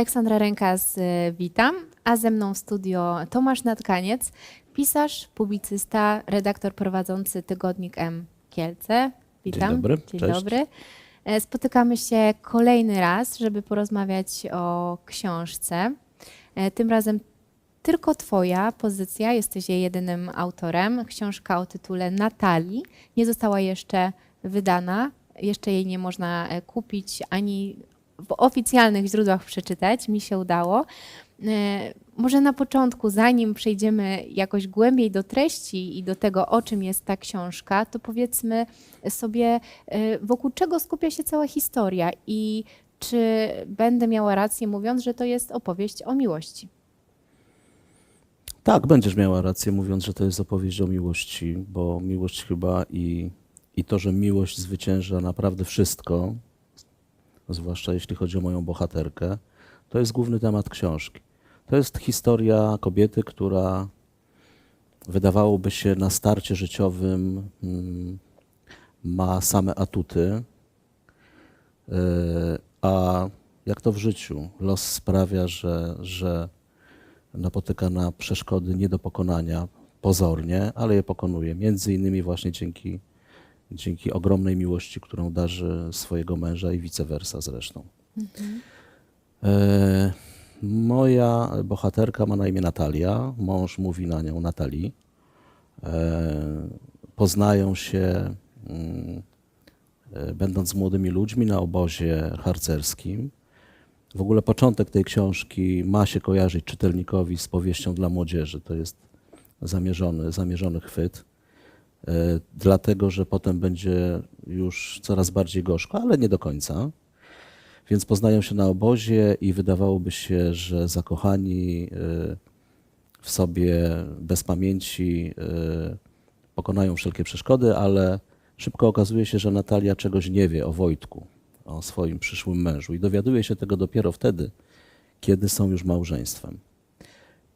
Aleksandra Rękas, y, witam, a ze mną w studio Tomasz Natkaniec, pisarz, publicysta, redaktor prowadzący tygodnik M Kielce. Witam. dobry, Dzień cześć. dobry. E, Spotykamy się kolejny raz, żeby porozmawiać o książce. E, Tym razem tylko Twoja pozycja, jesteś jej jedynym autorem. Książka o tytule Natalii nie została jeszcze wydana, jeszcze jej nie można e, kupić ani w oficjalnych źródłach przeczytać. Mi się udało. E, Może na początku, zanim przejdziemy jakoś głębiej do treści i do tego, o czym jest ta książka, to powiedzmy sobie, e, wokół czego skupia się cała historia i czy będę miała rację mówiąc, że to jest opowieść o miłości. Tak, będziesz miała rację mówiąc, że to jest opowieść o miłości, bo miłość chyba i, i to, że miłość zwycięża naprawdę wszystko, zwłaszcza jeśli chodzi o moją bohaterkę, to jest główny temat książki. To jest historia kobiety, która wydawałoby się na starcie życiowym mm, ma same atuty, yy, a jak to w życiu, los sprawia, że, że napotyka na przeszkody nie do pokonania pozornie, ale je pokonuje. Między innymi właśnie dzięki, dzięki ogromnej miłości, którą darzy swojego męża i vice versa zresztą. E, moja bohaterka ma na imię Natalia, mąż mówi na nią Natalii. E, poznają się mm, e, będąc młodymi ludźmi na obozie harcerskim. W ogóle początek tej książki ma się kojarzyć czytelnikowi z powieścią dla młodzieży. To jest zamierzony, zamierzony chwyt, dlatego że potem będzie już coraz bardziej gorzko, ale nie do końca. Więc poznają się na obozie i wydawałoby się, że zakochani e, w sobie bez pamięci e, pokonają wszelkie przeszkody, ale szybko okazuje się, że Natalia czegoś nie wie o Wojtku, o swoim przyszłym mężu i dowiaduje się tego dopiero wtedy, kiedy są już małżeństwem.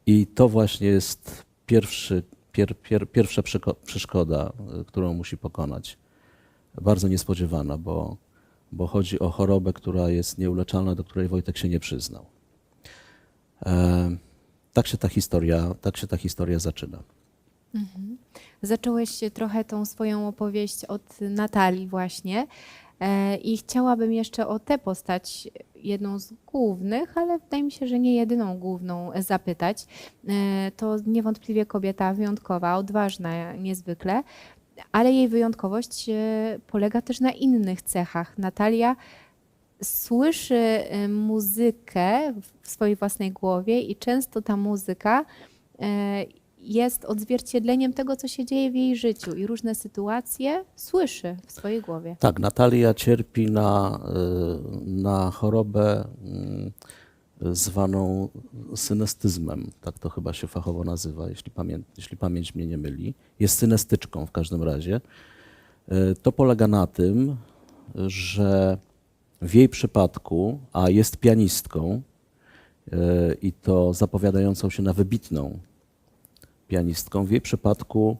I to właśnie jest pierwszy, pier, pier, pierwsza przeszkoda, y, którą musi pokonać. Bardzo niespodziewana, bo, bo chodzi o chorobę, która jest nieuleczalna, do której Wojtek się nie przyznał. E, tak się ta historia, tak się ta historia zaczyna. Zacząłeś trochę tą swoją opowieść od Natalii właśnie e, i chciałabym jeszcze o tę postać, jedną z głównych, ale wydaje mi się, że nie jedyną główną, e, zapytać. E, To niewątpliwie kobieta wyjątkowa, odważna niezwykle, ale jej wyjątkowość e, polega też na innych cechach. Natalia słyszy e, muzykę w swojej własnej głowie i często ta muzyka e, jest odzwierciedleniem tego, co się dzieje w jej życiu i różne sytuacje słyszy w swojej głowie. Tak, Natalia cierpi na, y, na chorobę y, zwaną synestyzmem. Tak to chyba się fachowo nazywa, jeśli, pamię jeśli pamięć mnie nie myli. Jest synestyczką w każdym razie. Y, To polega na tym, że w jej przypadku, a jest pianistką y, i to zapowiadającą się na wybitną pianistką, w jej przypadku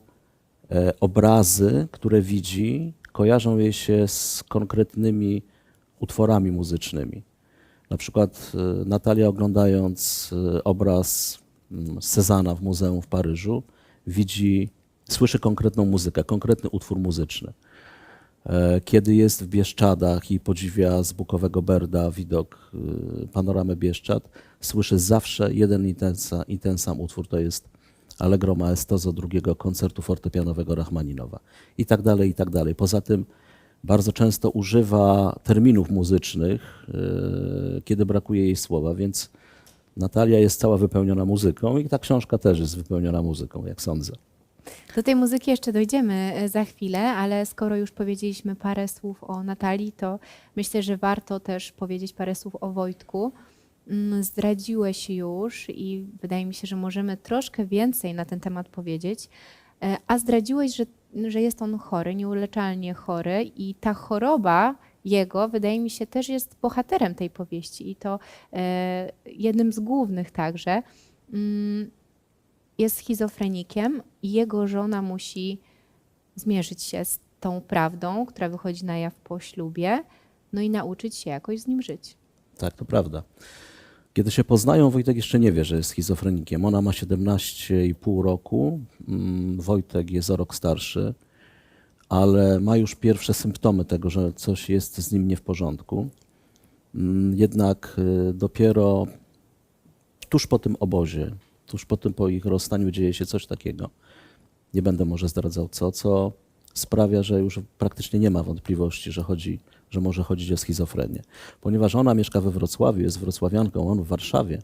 e, obrazy, które widzi, kojarzą jej się z konkretnymi utworami muzycznymi. Na przykład e, Natalia oglądając e, obraz mm, Cezana w muzeum w Paryżu, widzi, słyszy konkretną muzykę, konkretny utwór muzyczny. Kiedy jest w Bieszczadach i podziwia z Bukowego Berda widok panoramy Bieszczad, słyszy zawsze jeden i ten, i ten sam utwór, to jest Allegro Maestoso drugiego koncertu fortepianowego Rachmaninowa i tak dalej, i tak dalej. Poza tym bardzo często używa terminów muzycznych, yy, kiedy brakuje jej słowa, więc Natalia jest cała wypełniona muzyką i ta książka też jest wypełniona muzyką, jak sądzę. Do tej muzyki jeszcze dojdziemy e, za chwilę, ale skoro już powiedzieliśmy parę słów o Natalii, to myślę, że warto też powiedzieć parę słów o Wojtku. Mm, Zdradziłeś już i wydaje mi się, że możemy troszkę więcej na ten temat powiedzieć. E, A zdradziłeś, że, że jest on chory, nieuleczalnie chory i ta choroba jego, wydaje mi się, też jest bohaterem tej powieści i to e, jednym z głównych także. Mm, jest schizofrenikiem i jego żona musi zmierzyć się z tą prawdą, która wychodzi na jaw po ślubie, no i nauczyć się jakoś z nim żyć. Tak, to prawda. Kiedy się poznają, Wojtek jeszcze nie wie, że jest schizofrenikiem. Ona ma 17,5 roku, mm, Wojtek jest o rok starszy, ale ma już pierwsze symptomy tego, że coś jest z nim nie w porządku. Mm, Jednak y, dopiero tuż po tym obozie, tuż po tym po ich rozstaniu dzieje się coś takiego. Nie będę może zdradzał co, co sprawia, że już praktycznie nie ma wątpliwości, że chodzi, że może chodzić o schizofrenię. Ponieważ ona mieszka we Wrocławiu, jest wrocławianką, on w Warszawie.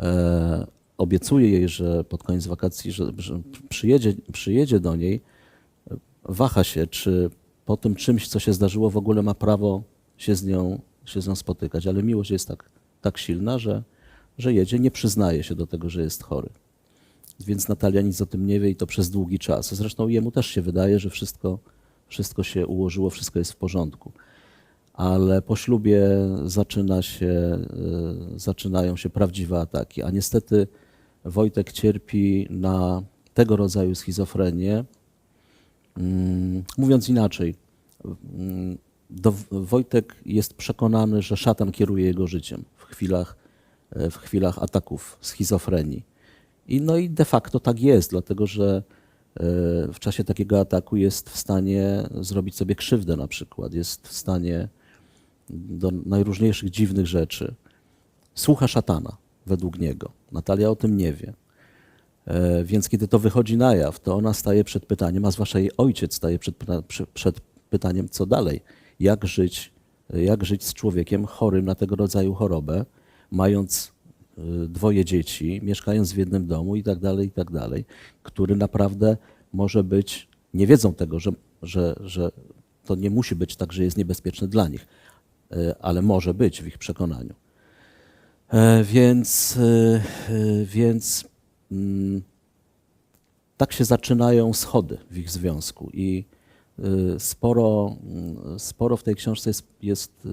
E, obiecuje jej, że pod koniec wakacji, że, że przyjedzie, przyjedzie do niej, waha się, czy po tym czymś, co się zdarzyło, w ogóle ma prawo się z nią, się z nią spotykać. Ale miłość jest tak, tak silna, że, że jedzie, nie przyznaje się do tego, że jest chory. Więc Natalia nic o tym nie wie i to przez długi czas. Zresztą jemu też się wydaje, że wszystko, wszystko się ułożyło, wszystko jest w porządku. Ale po ślubie zaczyna się, y, zaczynają się prawdziwe ataki. A niestety Wojtek cierpi na tego rodzaju schizofrenię. Mm, Mówiąc inaczej, mm, Wojtek jest przekonany, że szatan kieruje jego życiem w chwilach, e, w chwilach ataków schizofrenii. I, no i de facto tak jest, dlatego że e, w czasie takiego ataku jest w stanie zrobić sobie krzywdę na przykład, jest w stanie do najróżniejszych dziwnych rzeczy. Słucha szatana, według niego. Natalia o tym nie wie. E, Więc kiedy to wychodzi na jaw, to ona staje przed pytaniem, a zwłaszcza jej ojciec staje przed, przed pytaniem, co dalej, jak żyć, jak żyć z człowiekiem chorym na tego rodzaju chorobę, mając dwoje dzieci, mieszkając w jednym domu i tak dalej, i tak dalej, który naprawdę może być, nie wiedzą tego, że, że, że to nie musi być tak, że jest niebezpieczny dla nich, y, ale może być w ich przekonaniu. E, Więc, e, e, więc mm, tak się zaczynają schody w ich związku i sporo, mm, sporo w tej książce jest, jest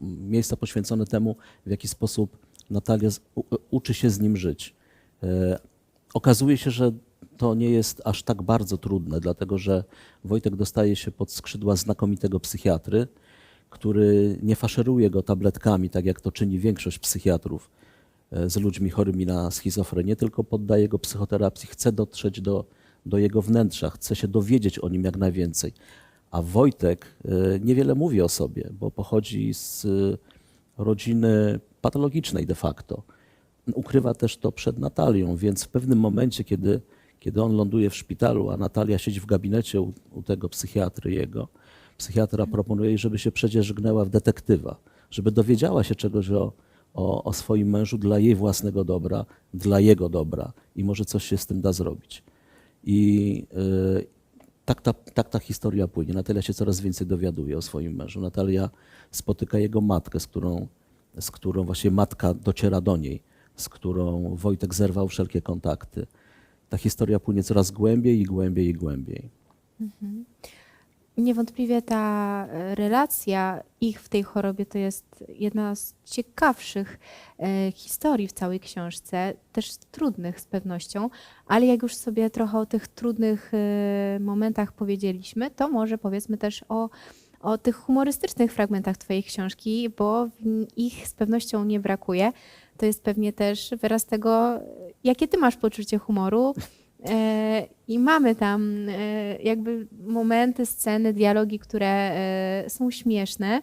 miejsca poświęcone temu, w jaki sposób Natalia uczy się z nim żyć. E, Okazuje się, że to nie jest aż tak bardzo trudne, dlatego że Wojtek dostaje się pod skrzydła znakomitego psychiatry, który nie faszeruje go tabletkami, tak jak to czyni większość psychiatrów e, z ludźmi chorymi na schizofrenię, tylko poddaje go psychoterapii, chce dotrzeć do, do jego wnętrza, chce się dowiedzieć o nim jak najwięcej. A Wojtek e, niewiele mówi o sobie, bo pochodzi z rodziny patologicznej de facto. Ukrywa też to przed Natalią, więc w pewnym momencie, kiedy, kiedy on ląduje w szpitalu, a Natalia siedzi w gabinecie u, u tego psychiatry jego, psychiatra proponuje jej, żeby się przedzierzgnęła w detektywa, żeby dowiedziała się czegoś o, o, o swoim mężu dla jej własnego dobra, dla jego dobra i może coś się z tym da zrobić. I y, tak, ta, tak ta historia płynie. Natalia się coraz więcej dowiaduje o swoim mężu. Natalia spotyka jego matkę, z którą, z którą właśnie matka dociera do niej, z którą Wojtek zerwał wszelkie kontakty. Ta historia płynie coraz głębiej i głębiej i głębiej. Niewątpliwie ta e, relacja ich w tej chorobie to jest jedna z ciekawszych e, historii w całej książce, też trudnych z pewnością, ale jak już sobie trochę o tych trudnych e, momentach powiedzieliśmy, to może powiedzmy też o, o tych humorystycznych fragmentach Twojej książki, bo ich z pewnością nie brakuje. To jest pewnie też wyraz tego, jakie Ty masz poczucie humoru. E, I mamy tam e, jakby momenty, sceny, dialogi, które e, są śmieszne.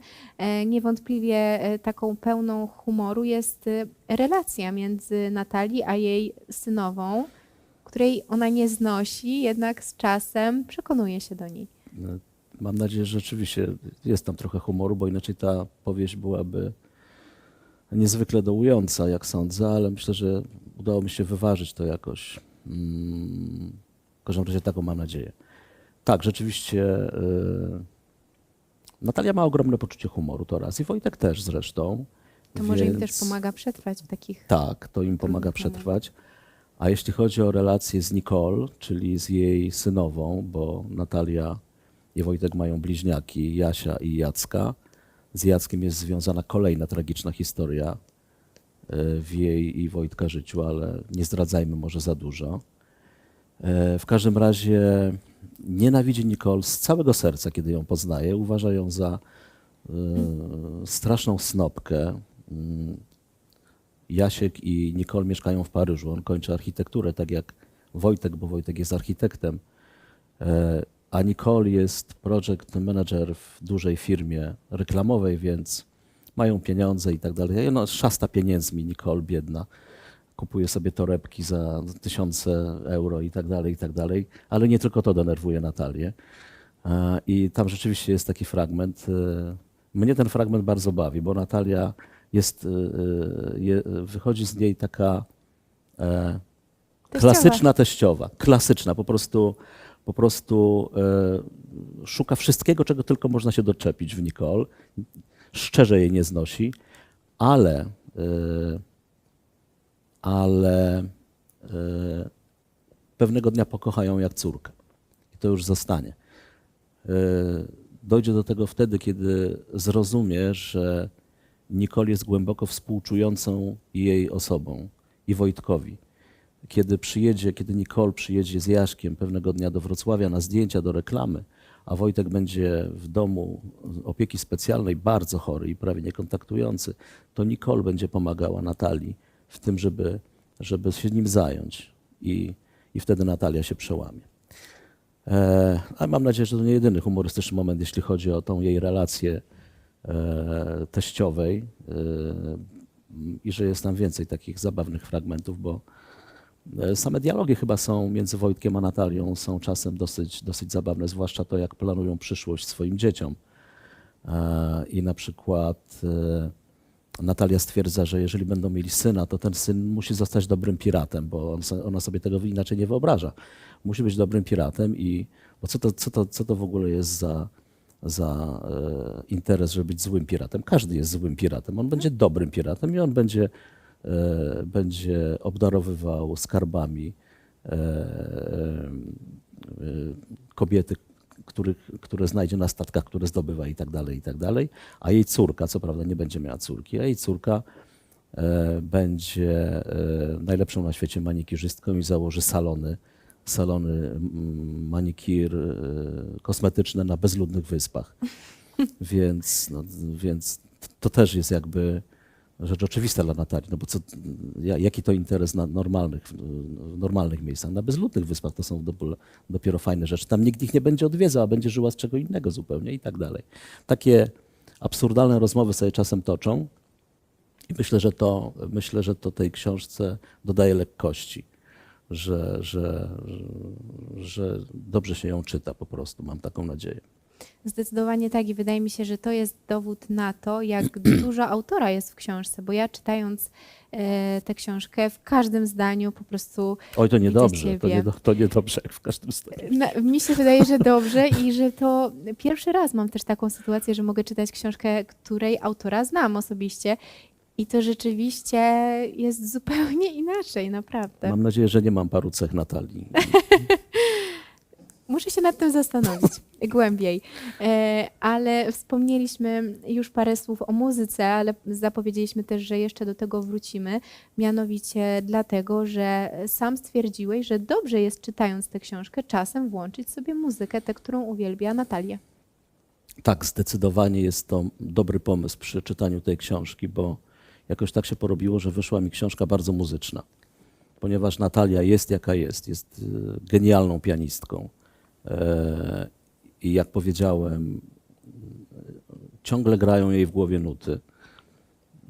Niewątpliwie taką pełną humoru jest relacja między Natalii a jej synową, której ona nie znosi, jednak z czasem przekonuje się do niej. Mam nadzieję, że rzeczywiście jest tam trochę humoru, bo inaczej ta powieść byłaby niezwykle dołująca, jak sądzę, ale myślę, że udało mi się wyważyć to jakoś. Mm, W każdym razie taką mam nadzieję. Tak, rzeczywiście y, Natalia ma ogromne poczucie humoru, to raz. I Wojtek też zresztą. To może im też więc- pomaga przetrwać w takich. tak, to im pomaga przetrwać. A jeśli chodzi o relację z Nicole, czyli z jej synową, bo Natalia i Wojtek mają bliźniaki, Jasia i Jacka. Z Jackiem jest związana kolejna tragiczna historia e, w jej i Wojtka życiu, ale nie zdradzajmy może za dużo. E, W każdym razie nienawidzi Nicole z całego serca, kiedy ją poznaje. Uważa ją za e, straszną snopkę. Mm, Jasiek i Nicole mieszkają w Paryżu. On kończy architekturę, tak jak Wojtek, bo Wojtek jest architektem. A Nicole jest project manager w dużej firmie reklamowej, więc mają pieniądze i tak dalej. No, szasta pieniędzmi Nicole, biedna. Kupuje sobie torebki za tysiące euro i tak dalej, i tak dalej. Ale nie tylko to denerwuje Natalię. E, I tam rzeczywiście jest taki fragment. e, Mnie ten fragment bardzo bawi, bo Natalia jest, e, wychodzi z niej taka klasyczna teściowa. Klasyczna, po prostu, po prostu e, szuka wszystkiego, czego tylko można się doczepić w Nicole. Szczerze jej nie znosi, ale, e, ale e, pewnego dnia pokocha ją jak córkę. I to już zostanie. Dojdzie do tego wtedy, kiedy zrozumie, że Nicole jest głęboko współczującą jej osobą i Wojtkowi. Kiedy przyjedzie, kiedy Nicole przyjedzie z Jaszkiem pewnego dnia do Wrocławia na zdjęcia do reklamy, a Wojtek będzie w domu opieki specjalnej bardzo chory i prawie niekontaktujący, to Nicole będzie pomagała Natalii w tym, żeby, żeby się nim zająć. I, I wtedy Natalia się przełamie. E, ale mam nadzieję, że to nie jedyny humorystyczny moment, jeśli chodzi o tą jej relację e, teściowej e, i że jest tam więcej takich zabawnych fragmentów, bo same dialogi chyba są między Wojtkiem a Natalią są czasem dosyć, dosyć zabawne, zwłaszcza to, jak planują przyszłość swoim dzieciom. E, I na przykład e, Natalia stwierdza, że jeżeli będą mieli syna, to ten syn musi zostać dobrym piratem, bo ona sobie tego inaczej nie wyobraża. Musi być dobrym piratem i bo co to, co to, co to w ogóle jest za, za e, interes, żeby być złym piratem? Każdy jest złym piratem. On będzie dobrym piratem i on będzie, e, będzie obdarowywał skarbami e, e, kobiety, których, które znajdzie na statkach, które zdobywa i tak dalej, i tak dalej. A jej córka, co prawda nie będzie miała córki, a jej córka e, będzie e, najlepszą na świecie manikirzystką i założy salony, salony manikir e, kosmetyczne na bezludnych wyspach. Więc, no, więc to też jest jakby rzecz oczywista dla Natalii, no bo co, ja- jaki to interes na normalnych, w normalnych miejscach? Na bezludnych wyspach to są dopiero, fajne rzeczy. Tam nikt ich nie będzie odwiedzał, a będzie żyła z czego innego zupełnie i tak dalej. Takie absurdalne rozmowy sobie czasem toczą i myślę, że to, myślę, że to tej książce dodaje lekkości, że, że, że dobrze się ją czyta po prostu, mam taką nadzieję. Zdecydowanie tak i wydaje mi się, że to jest dowód na to, jak dużo autora jest w książce, bo ja czytając e, tę książkę w każdym zdaniu po prostu Oj, to niedobrze, to, nie, to niedobrze w każdym stanie. Na, mi się wydaje, że dobrze i że to pierwszy raz mam też taką sytuację, że mogę czytać książkę, której autora znam osobiście i to rzeczywiście jest zupełnie inaczej, naprawdę. Mam nadzieję, że nie mam paru cech Natalii. Muszę się nad tym zastanowić głębiej. E, ale wspomnieliśmy już parę słów o muzyce, ale zapowiedzieliśmy też, że jeszcze do tego wrócimy. Mianowicie dlatego, że sam stwierdziłeś, że dobrze jest czytając tę książkę czasem włączyć sobie muzykę, tę, którą uwielbia Natalia. Tak, zdecydowanie jest to dobry pomysł przy czytaniu tej książki, bo jakoś tak się porobiło, że wyszła mi książka bardzo muzyczna. Ponieważ Natalia jest jaka jest, jest y, genialną pianistką. E, I jak powiedziałem, ciągle grają jej w głowie nuty.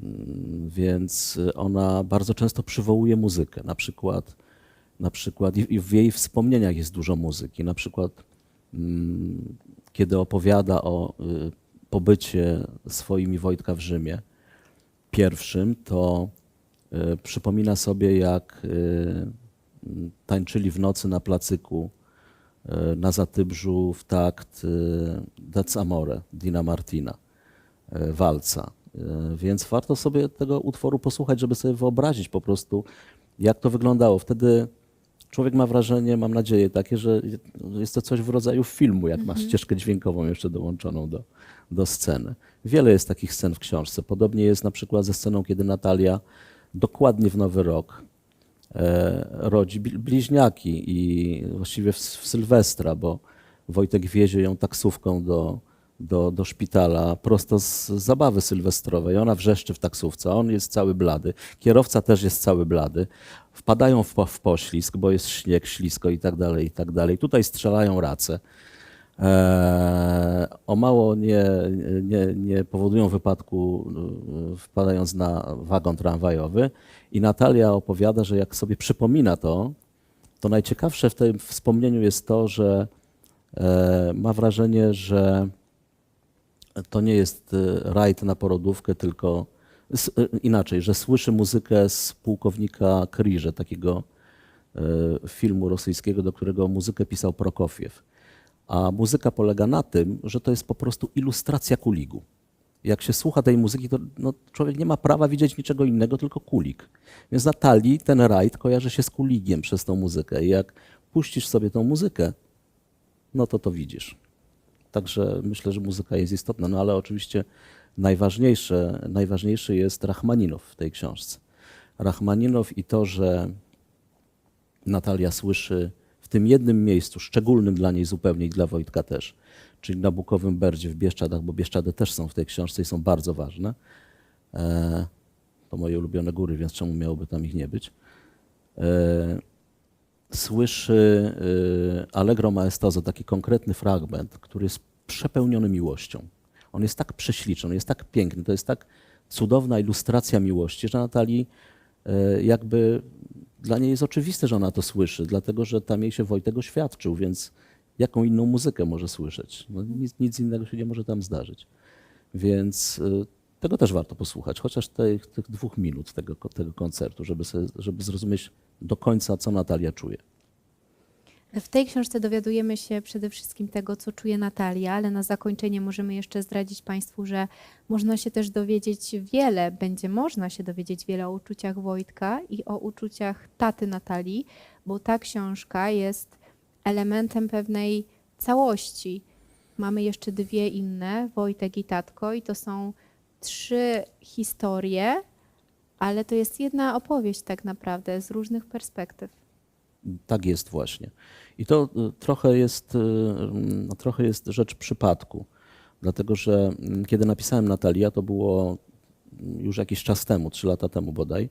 Mm, Więc ona bardzo często przywołuje muzykę. Na przykład, na przykład i w jej wspomnieniach jest dużo muzyki. Na przykład mm, kiedy opowiada o y, pobycie swoim i Wojtka w Rzymie pierwszym, to y, przypomina sobie, jak y, tańczyli w nocy na placyku na Zatybrzu w takt Dec Amore Dina Martina, y, walca. Y, Więc warto sobie tego utworu posłuchać, żeby sobie wyobrazić po prostu, jak to wyglądało. Wtedy człowiek ma wrażenie, mam nadzieję takie, że jest to coś w rodzaju filmu, jak ma ścieżkę dźwiękową jeszcze dołączoną do, do sceny. Wiele jest takich scen w książce. Podobnie jest na przykład ze sceną, kiedy Natalia dokładnie w Nowy Rok e, rodzi bli- bliźniaki i właściwie w, Sylwestra, bo Wojtek wiezie ją taksówką do, do, do szpitala prosto z zabawy sylwestrowej. Ona wrzeszczy w taksówce, on jest cały blady, kierowca też jest cały blady. Wpadają w, w poślizg, bo jest śnieg, ślisko i tak dalej, i tak dalej. Tutaj strzelają race. Eee, o mało nie, nie, nie powodują wypadku, y, wpadając na wagon tramwajowy. I Natalia opowiada, że jak sobie przypomina to, to najciekawsze w tym wspomnieniu jest to, że e, ma wrażenie, że to nie jest e, rajd na porodówkę, tylko e, inaczej, że słyszy muzykę z pułkownika Kryże, takiego e, filmu rosyjskiego, do którego muzykę pisał Prokofiew. A muzyka polega na tym, że to jest po prostu ilustracja kuligu. Jak się słucha tej muzyki, to no, człowiek nie ma prawa widzieć niczego innego, tylko kulik. Więc Natalii ten rajd kojarzy się z kuligiem przez tą muzykę. I jak puścisz sobie tą muzykę, no to to widzisz. Także myślę, że muzyka jest istotna, no ale oczywiście najważniejsze, najważniejszy jest Rachmaninow w tej książce. Rachmaninow i to, że Natalia słyszy tym jednym miejscu, szczególnym dla niej zupełnie i dla Wojtka też, czyli na Bukowym Berdzie w Bieszczadach, bo Bieszczady też są w tej książce i są bardzo ważne. E, to moje ulubione góry, więc czemu miałoby tam ich nie być? E, słyszy y, Allegro Maestoso, taki konkretny fragment, który jest przepełniony miłością. On jest tak prześliczny, on jest tak piękny, to jest tak cudowna ilustracja miłości, że Natalii jakby dla niej jest oczywiste, że ona to słyszy, dlatego że tam jej się Wojtek oświadczył, więc jaką inną muzykę może słyszeć? No, nic, nic innego się nie może tam zdarzyć. Więc y, tego też warto posłuchać, chociaż tych, tych dwóch minut tego, tego koncertu, żeby, sobie, żeby zrozumieć do końca, co Natalia czuje. W tej książce dowiadujemy się przede wszystkim tego, co czuje Natalia, ale na zakończenie możemy jeszcze zdradzić Państwu, że można się też dowiedzieć wiele, będzie można się dowiedzieć wiele o uczuciach Wojtka i o uczuciach taty Natalii, bo ta książka jest elementem pewnej całości. Mamy jeszcze dwie inne, Wojtek i Tatko, i to są trzy historie, ale to jest jedna opowieść tak naprawdę z różnych perspektyw. Tak jest właśnie. I to y, trochę jest, y, no, trochę jest rzecz przypadku, dlatego że mm, kiedy napisałem Natalia, to było mm, już jakiś czas temu, trzy lata temu bodaj,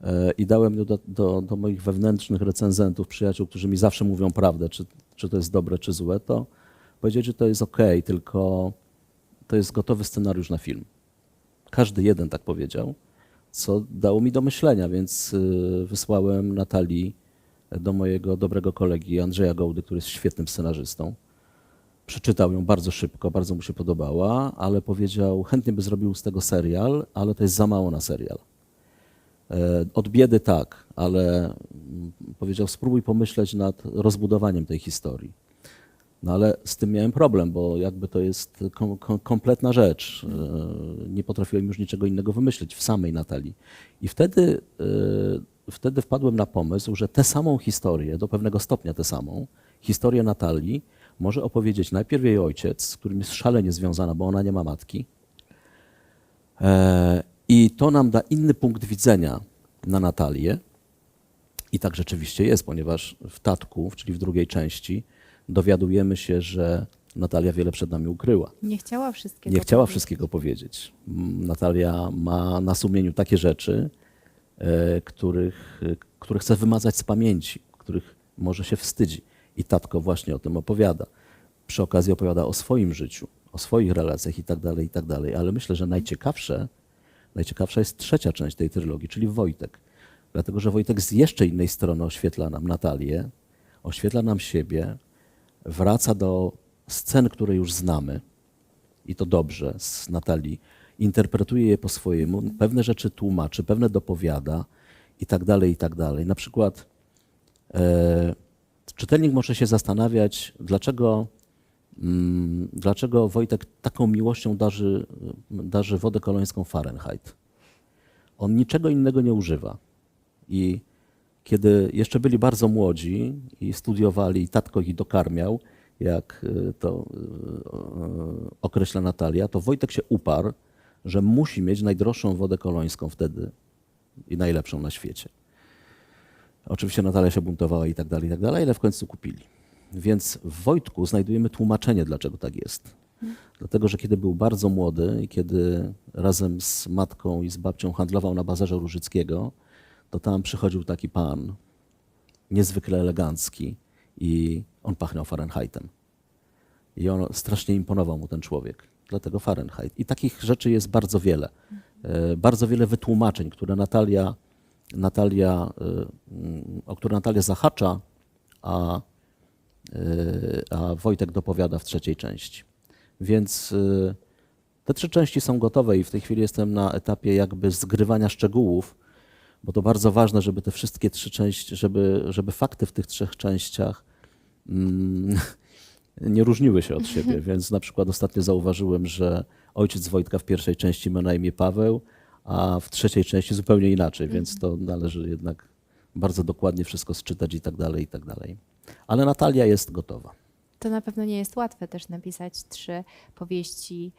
e, i dałem ją do, do, do moich wewnętrznych recenzentów, przyjaciół, którzy mi zawsze mówią prawdę, czy, czy to jest dobre, czy złe, to powiedzieli, że to jest ok, tylko to jest gotowy scenariusz na film. Każdy jeden tak powiedział, co dało mi do myślenia, więc y, wysłałem Natalii do mojego dobrego kolegi Andrzeja Gołdy, który jest świetnym scenarzystą. Przeczytał ją bardzo szybko, bardzo mu się podobała, ale powiedział, chętnie by zrobił z tego serial, ale to jest za mało na serial. E, Od biedy tak, ale mm, powiedział, spróbuj pomyśleć nad rozbudowaniem tej historii. No ale z tym miałem problem, bo jakby to jest kom, kom, kompletna rzecz. E, Nie potrafiłem już niczego innego wymyślić w samej Natalii. I wtedy, e, wtedy wpadłem na pomysł, że tę samą historię, do pewnego stopnia tę samą, historię Natalii może opowiedzieć najpierw jej ojciec, z którym jest szalenie związana, bo ona nie ma matki. E, I to nam da inny punkt widzenia na Natalię. I tak rzeczywiście jest, ponieważ w Tatku, czyli w drugiej części, dowiadujemy się, że Natalia wiele przed nami ukryła. Nie chciała wszystkiego. Nie chciała powiedzieć. wszystkiego powiedzieć. Natalia ma na sumieniu takie rzeczy, których, e, które chce wymazać z pamięci, których może się wstydzi. I tatko właśnie o tym opowiada. Przy okazji opowiada o swoim życiu, o swoich relacjach i tak dalej, i tak dalej. Ale myślę, że najciekawsze, najciekawsza jest trzecia część tej trylogii, czyli Wojtek. Dlatego, że Wojtek z jeszcze innej strony oświetla nam Natalię, oświetla nam siebie, wraca do scen, które już znamy, i to dobrze z Natalii, interpretuje je po swojemu, pewne rzeczy tłumaczy, pewne dopowiada i tak dalej, i tak dalej. Na przykład e, czytelnik może się zastanawiać, dlaczego, mm, dlaczego Wojtek taką miłością darzy, darzy wodę kolońską Fahrenheit. On niczego innego nie używa. I kiedy jeszcze byli bardzo młodzi i studiowali, i tatko ich dokarmiał, jak y, to y, y, określa Natalia, to Wojtek się uparł, że musi mieć najdroższą wodę kolońską wtedy i najlepszą na świecie. Oczywiście Natalia się buntowała i tak dalej, i tak dalej, ale w końcu kupili. Więc w Wojtku znajdujemy tłumaczenie, dlaczego tak jest. Dlatego, że kiedy był bardzo młody i kiedy razem z matką i z babcią handlował na bazarze Różyckiego, to tam przychodził taki pan, niezwykle elegancki i on pachniał Fahrenheitem. I on strasznie imponował mu ten człowiek. Dlatego Fahrenheit. I takich rzeczy jest bardzo wiele. E, Bardzo wiele wytłumaczeń, które Natalia, Natalia, e, o które Natalia zahacza, a, e, a Wojtek dopowiada w trzeciej części. Więc te trzy części są gotowe i w tej chwili jestem na etapie jakby zgrywania szczegółów, bo to bardzo ważne, żeby te wszystkie trzy części, żeby, żeby fakty w tych trzech częściach mm, nie różniły się od siebie. Więc na przykład ostatnio zauważyłem, że ojciec Wojtka w pierwszej części ma na imię Paweł, a w trzeciej części zupełnie inaczej, więc to należy jednak bardzo dokładnie wszystko sczytać i tak dalej, i tak dalej. Ale Natalia jest gotowa. To na pewno nie jest łatwe też napisać trzy powieści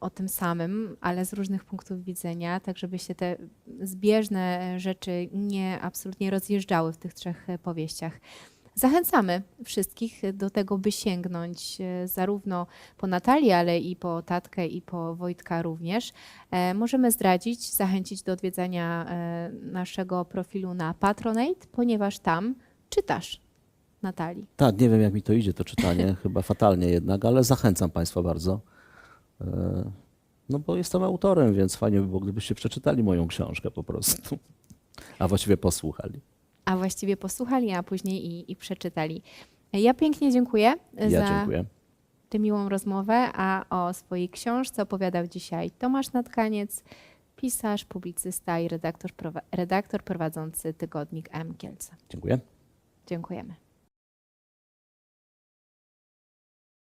o tym samym, ale z różnych punktów widzenia, tak żeby się te zbieżne rzeczy nie absolutnie rozjeżdżały w tych trzech powieściach. Zachęcamy wszystkich do tego, by sięgnąć e, zarówno po Natalię, ale i po Tatkę i po Wojtka również. E, Możemy zdradzić, zachęcić do odwiedzania e, naszego profilu na Patronate, ponieważ tam czytasz Natalii. Tak, nie wiem jak mi to idzie, to czytanie, chyba fatalnie jednak, ale zachęcam Państwa bardzo. No bo jestem autorem, więc fajnie by było, gdybyście przeczytali moją książkę po prostu. A właściwie posłuchali. A właściwie posłuchali, a później i, i przeczytali. Ja pięknie dziękuję Ja za dziękuję. tę miłą rozmowę, a o swojej książce opowiadał dzisiaj Tomasz Natkaniec, pisarz, publicysta i redaktor, prowa- redaktor prowadzący tygodnik M Kielce. Dziękuję. Dziękujemy.